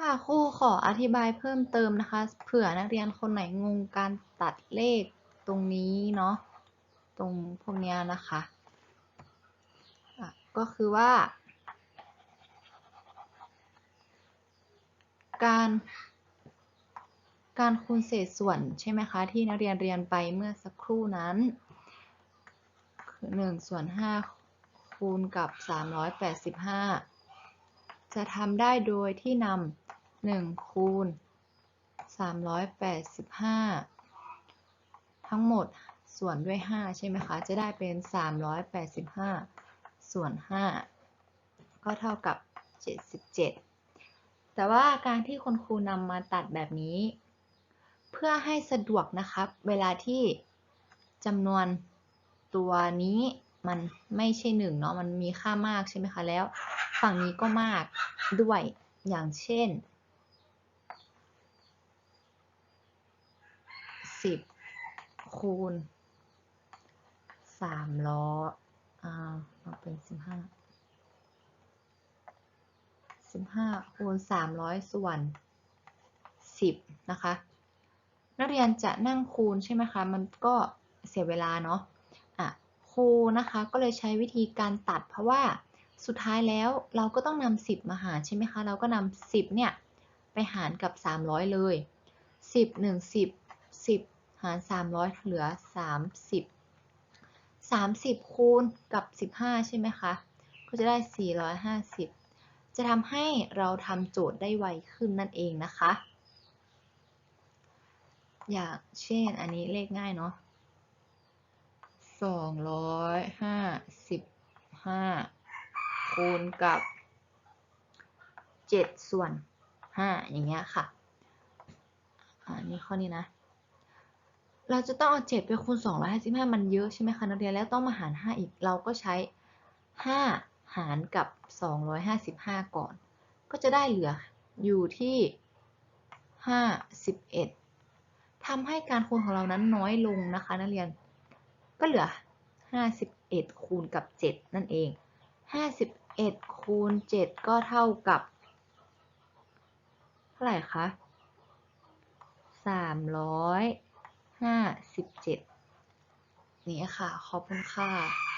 ค่ะครูขออธิบายเพิ่มเติมนะคะ เผื่อนักเรียนคนไหนงงการตัดเลขตรงนี้เนาะตรงพวกเนี้ยนะคะะก็คือว่า การการคูณเศษส่วนใช่ไหมคะที่นักเรียนเรียนไปเมื่อสักครู่นั้นคือ1ส่วน5คูณกับ 385 จะทำได้โดยที่นำ 1คูณ385ทั้งหมดส่วนด้วย5ใช่ไหมคะ จะได้เป็น385ส่วน5ก็เท่ากับ77แต่ว่าการที่คุณครูนำมาตัดแบบนี้ เพื่อให้สะดวกนะครับ เวลาที่จำนวนตัวนี้มันไม่ใช่หนึ่งเนาะมันมีค่ามากใช่ไหมคะแล้ว ฝั่งนี้ก็มากด้วยอย่างเช่น 10คูณ300อ่าเอาเป็น15 15คูณ300ส่วน10นะคะ นักเรียนจะนั่งคูณใช่ไหมคะ มันก็เสียเวลาเนาะอะครูนะคะก็เลยใช้วิธีการตัดเพราะว่าสุดท้ายแล้วเราก็ต้องนำ10มาหารใช่ไหมคะ เราก็นำ10เนี่ยไปหารกับ 300 เลย 10 1 10 10 หาร 300 เหลือ 30 30 คูณกับ 15 ใช่ไหมคะ ก็จะได้ 450 จะทำให้เราทำโจทย์ได้ไวขึ้นนั่นเองนะคะ อย่างเช่นอันนี้เลขง่ายเนาะ255 คูณกับ 7 ส่วน 5 อย่างเงี้ยค่ะอันนี้ข้อนี้นะ เราจะต้องเอา7ไปคูณ255มันเยอะใช่ไหมคะนักเรียนแล้วต้องมาหาร5อีกเราก็ใช้5หารกับ255ก่อน ก็จะได้เหลืออยู่ที่51ทำให้การคูณของเรานั้นน้อยลงนะคะนักเรียนก็เหลือ51คูณกับ7นั่นเอง51คูณ7ก็เท่ากับ เท่าไหร่คะ ห้าสิบเจ็ดนี้ค่ะ ขอบคุณค่ะ